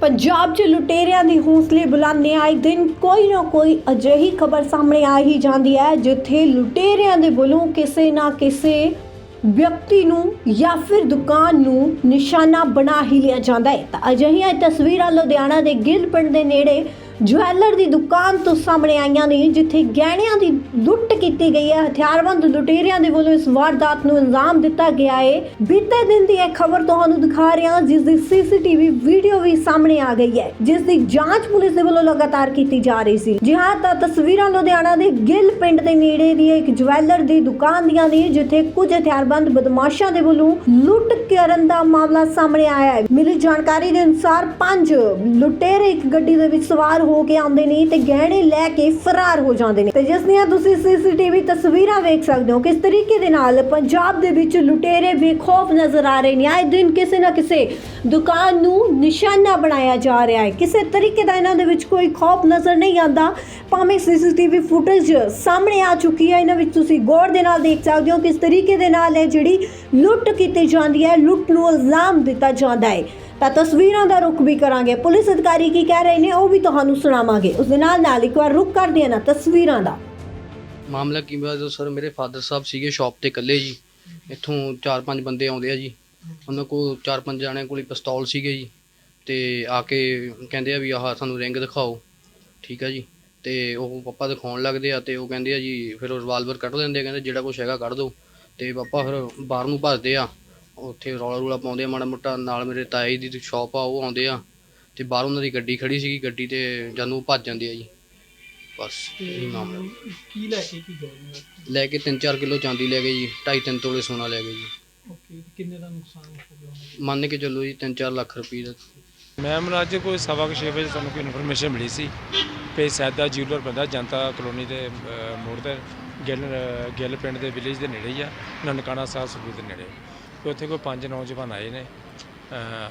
ਪੰਜਾਬ 'ਚ ਲੁਟੇਰਿਆਂ ਦੀ ਹੌਸਲੇ ਬੁਲੰਦ ਆਏ ਦਿਨ ਕੋਈ ਨਾ ਕੋਈ ਅਜਿਹੀ ਖਬਰ ਸਾਹਮਣੇ ਆ ਹੀ ਜਾਂਦੀ ਹੈ, ਜਿੱਥੇ ਲੁਟੇਰਿਆਂ ਦੇ ਵੱਲੋਂ ਕਿਸੇ ਨਾ ਕਿਸੇ ਵਿਅਕਤੀ ਨੂੰ ਜਾਂ ਫਿਰ ਦੁਕਾਨ ਨੂੰ ਨਿਸ਼ਾਨਾ ਬਣਾ ਹੀ ਲਿਆ ਜਾਂਦਾ ਹੈ। ਤਾਂ ਅਜਿਹੀਆਂ ਤਸਵੀਰਾਂ ਲੁਧਿਆਣਾ ਦੇ ਗਿੱਲ ਪਿੰਡ ਦੇ ਨੇੜੇ ਜਵੈਲਰ ਦੀ ਦੁਕਾਨ ਤੋਂ ਸਾਹਮਣੇ ਆਈਆਂ ਨੇ, ਜਿੱਥੇ ਗਹਿਣਿਆਂ ਦੀ ਲੁੱਟ ਕੀਤੀ ਗਈ ਹੈ। ਹਥਿਆਰਬੰਦ ਲੁਟੇਰਿਆਂ ਦੇ ਵੱਲੋਂ ਇਸ ਵਾਰਦਾਤ ਨੂੰ ਅੰਜਾਮ ਦਿੱਤਾ ਗਿਆ ਹੈ। ਬੀਤੇ ਦਿਨ ਦੀ ਇਹ ਖਬਰ ਤੁਹਾਨੂੰ ਦਿਖਾ ਰਹੇ ਹਾਂ, ਜਿਸ ਦੀ ਸੀਸੀਟੀਵੀ ਵੀਡੀਓ ਵੀ ਸਾਹਮਣੇ ਆ ਗਈ ਹੈ, ਜਿਸ ਦੀ ਜਾਂਚ ਪੁਲਿਸ ਦੇ ਵੱਲੋਂ ਲਗਾਤਾਰ ਕੀਤੀ ਜਾ ਰਹੀ ਸੀ। ਜੀ ਹਾਂ, ਤਾਂ ਤਸਵੀਰਾਂ ਲੁਧਿਆਣਾ ਦੇ ਗਿੱਲ ਪਿੰਡ ਦੇ ਨੇੜੇ ਦੀ ਇੱਕ ਜਵੈਲਰ ਦੀ ਦੁਕਾਨ ਦੀਆਂ ਨੇ, ਜਿੱਥੇ ਕੁਝ ਹਥਿਆਰਬੰਦ ਬਦਮਾਸ਼ਾਂ ਦੇ ਵੱਲੋਂ ਲੁੱਟ ਕਰਨ ਦਾ ਮਾਮਲਾ ਸਾਹਮਣੇ ਆਇਆ ਹੈ। ਮਿਲੀ ਜਾਣਕਾਰੀ ਦੇ ਅਨੁਸਾਰ ਪੰਜ ਲੁਟੇਰੇ ਇੱਕ ਗੱਡੀ ਦੇ ਵਿੱਚ ਸਵਾਰ ਹੋ ਕੇ ਆਉਂਦੇ ਨੇ ਤੇ ਗਹਿਣੇ ਲੈ ਕੇ ਫਰਾਰ ਹੋ ਜਾਂਦੇ ਨੇ। ਤੇ ਜਿਸ ਦੀਆਂ ਤੁਸੀਂ ਸੀਸੀਟੀਵੀ ਤਸਵੀਰਾਂ ਵੇਖ ਸਕਦੇ ਹੋ, ਕਿਸ ਤਰੀਕੇ ਦੇ ਨਾਲ ਪੰਜਾਬ ਦੇ ਵਿੱਚ ਲੁਟੇਰੇ ਬੇਖੌਫ ਨਜ਼ਰ ਆ ਰਹੇ ਨੇ। ਆਏ ਦਿਨ ਕਿਸੇ ਨਾ ਕਿਸੇ ਦੁਕਾਨ ਨੂੰ ਨਿਸ਼ਾਨਾ ਬਣਾਇਆ ਜਾ ਰਿਹਾ ਹੈ। ਕਿਸੇ ਤਰੀਕੇ ਦਾ ਇਹਨਾਂ ਦੇ ਵਿੱਚ ਕੋਈ ਖੌਫ ਨਜ਼ਰ ਨਹੀਂ ਆਉਂਦਾ। ਭਾਵੇਂ ਸੀਸੀਟੀਵੀ ਫੁਟੇਜ ਸਾਹਮਣੇ ਆ ਚੁੱਕੀ ਹੈ, ਇਹਨਾਂ ਵਿੱਚ ਤੁਸੀਂ ਗੌਰ ਦੇ ਨਾਲ ਦੇਖ ਸਕਦੇ ਹੋ ਕਿਸ ਤਰੀਕੇ ਦੇ ਨਾਲ ਇਹ ਜਿਹੜੀ ਲੁੱਟ ਕੀਤੀ ਜਾਂਦੀ ਹੈ ਲੁੱਟ ਨੂੰ ਇਲਜ਼ਾਮ ਦਿੱਤਾ ਜਾਂਦਾ ਹੈ। ਤਾਂ ਤਸਵੀਰਾਂ ਦਾ ਰੁਖ ਵੀ ਕਰਾਂਗੇ। ਪੁਲਿਸ ਅਧਿਕਾਰੀ ਕੀ ਕਹਿ ਰਹੇ ਨੇ, ਉਹ ਵੀ ਤੁਹਾਨੂੰ ਸੁਣਾਵਾਂਗੇ। ਉਸ ਦੇ ਨਾਲ ਨਾਲ ਇੱਕ ਵਾਰ ਰੁਕ ਕਰਦੇ ਹਾਂ ਨਾ ਤਸਵੀਰਾਂ ਦਾ। ਮਾਮਲਾ ਕੀ ਹੋਇਆ? ਜਦੋਂ ਸਰ ਮੇਰੇ ਫਾਦਰ ਸਾਹਿਬ ਸੀਗੇ ਸ਼ਾਪ ਤੇ ਇਕੱਲੇ ਜੀ, ਇੱਥੋਂ ਚਾਰ ਪੰਜ ਬੰਦੇ ਆਉਂਦੇ ਆ ਜੀ। ਉਹਨਾਂ ਕੋਲ ਚਾਰ ਪੰਜ ਜਾਣਿਆਂ ਕੋਲ ਪਿਸਤੌਲ ਸੀਗੇ ਜੀ। ਤੇ ਆ ਕੇ ਕਹਿੰਦੇ ਆ ਵੀ ਆਹ ਸਾਨੂੰ ਰਿੰਗ ਦਿਖਾਓ। ਠੀਕ ਆ ਜੀ। ਤੇ ਉਹ ਪਾਪਾ ਦਿਖਾਉਣ ਲੱਗਦੇ ਆ ਤੇ ਉਹ ਕਹਿੰਦੇ ਆ ਜੀ, ਫਿਰ ਉਹ ਰਿਵਾਲਵਰ ਕੱਢ ਲੈਂਦੇ ਆ, ਕਹਿੰਦੇ ਜਿਹੜਾ ਕੁਛ ਹੈਗਾ ਕੱਢ ਦਿਓ ਤੇ ਪਾਪਾ ਫਿਰ ਬਾਹਰ ਨੂੰ ਭੱਜਦੇ ਆ। ਉੱਥੇ ਰੌਲਾ ਰੂਲਾ ਪਾਉਂਦੇ ਆ ਮਾੜਾ ਮੋਟਾ ਨਾਲ ਮੇਰੇ ਤਾਏ ਦੀ ਸ਼ਾਪ ਆ ਉਹ ਆਉਂਦੇ ਆ ਤੇ ਬਾਹਰ ਉਹਨਾਂ ਦੀ ਗੱਡੀ ਖੜੀ ਸੀਗੀ ਗੱਡੀ ਤੇ ਜਾਨੂੰ ਭੱਜ ਜਾਂਦੇ ਆ ਜੀ। ਬਸ ਇਹੀ ਮਾਮਲਾ। ਕੀ ਲੈ ਕੇ ਕੀ ਗਏ ਨੇ? ਲੈ ਕੇ 3-4 ਕਿਲੋ ਚਾਂਦੀ ਲੈ ਗਏ ਜੀ 2.5-3 ਤੋਲੇ ਸੋਨਾ ਲੈ ਗਏ ਜੀ। ਓਕੇ ਕਿੰਨੇ ਦਾ ਨੁਕਸਾਨ ਹੋ ਗਿਆ ਹੋਣਾ? ਮੰਨ ਕੇ ਚੱਲੋ ਜੀ 3-4 ਲੱਖ ਰੁਪਏ ਦਾ। ਮੈਮ ਅੱਜ ਕੋਈ ਸਵਾ ਕੁ ਛੇ ਵਜੇ ਸਾਨੂੰ ਕੋਈ ਇਨਫੋਰਮੇਸ਼ਨ ਮਿਲੀ ਸੀ ਕਿ ਸੈਦਾ ਜਿਊਲਰ ਬੰਦਾ ਜਨਤਾ ਕਲੋਨੀ ਦੇ ਅਹ, ਮੋੜ ਤੇ ਗਿੱਲ ਅਹ, ਗਿੱਲ ਪਿੰਡ ਦੇ ਵਿਲੇਜ ਦੇ ਨੇੜੇ ਹੀ ਆ ਨਨਕਾਣਾ ਸਾਹਿਬ ਸਕੂਲ ਦੇ ਨੇੜੇ। ਤੇ ਉੱਥੇ ਕੋਈ ਪੰਜ ਨੌਜਵਾਨ ਆਏ ਨੇ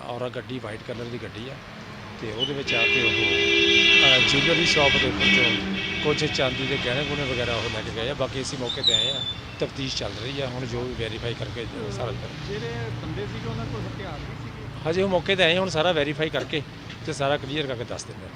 ਔਰ ਗੱਡੀ ਵਾਈਟ ਕਲਰ ਦੀ ਗੱਡੀ ਆ ਤੇ ਉਹਦੇ ਵਿੱਚ ਆ ਕੇ ਉਹ ਜਿਊਲਰ ਦੀ ਸ਼ਾਪ ਦੇ ਵਿੱਚੋਂ ਕੁਝ ਚਾਂਦੀ ਦੇ ਗਹਿਣੇ ਗੁਣੇ ਵਗੈਰਾ ਉਹ ਲੈ ਕੇ ਗਏ ਆ। ਬਾਕੀ ਅਸੀਂ ਮੌਕੇ ਤੇ ਆਏ ਆ ਤਫਤੀਸ਼ ਚੱਲ ਰਹੀ ਆ ਹੁਣ ਜੋ ਵੀ ਵੈਰੀਫਾਈ ਕਰਕੇ ਸਾਰਾ ਜਿਹੜੇ ਬੰਦੇ ਸੀਗੇ ਉਹਨਾਂ ਕੋਲ ਹਥਿਆਰ ਵੀ ਸੀਗੇ? ਹਜੇ ਉਹ ਮੌਕੇ ਤੇ ਆਏ ਹੁਣ ਸਾਰਾ ਵੈਰੀਫਾਈ ਕਰਕੇ ਤੇ ਸਾਰਾ ਕਲੀਅਰ ਕਰਕੇ ਦੱਸ ਦਿੰਦੇ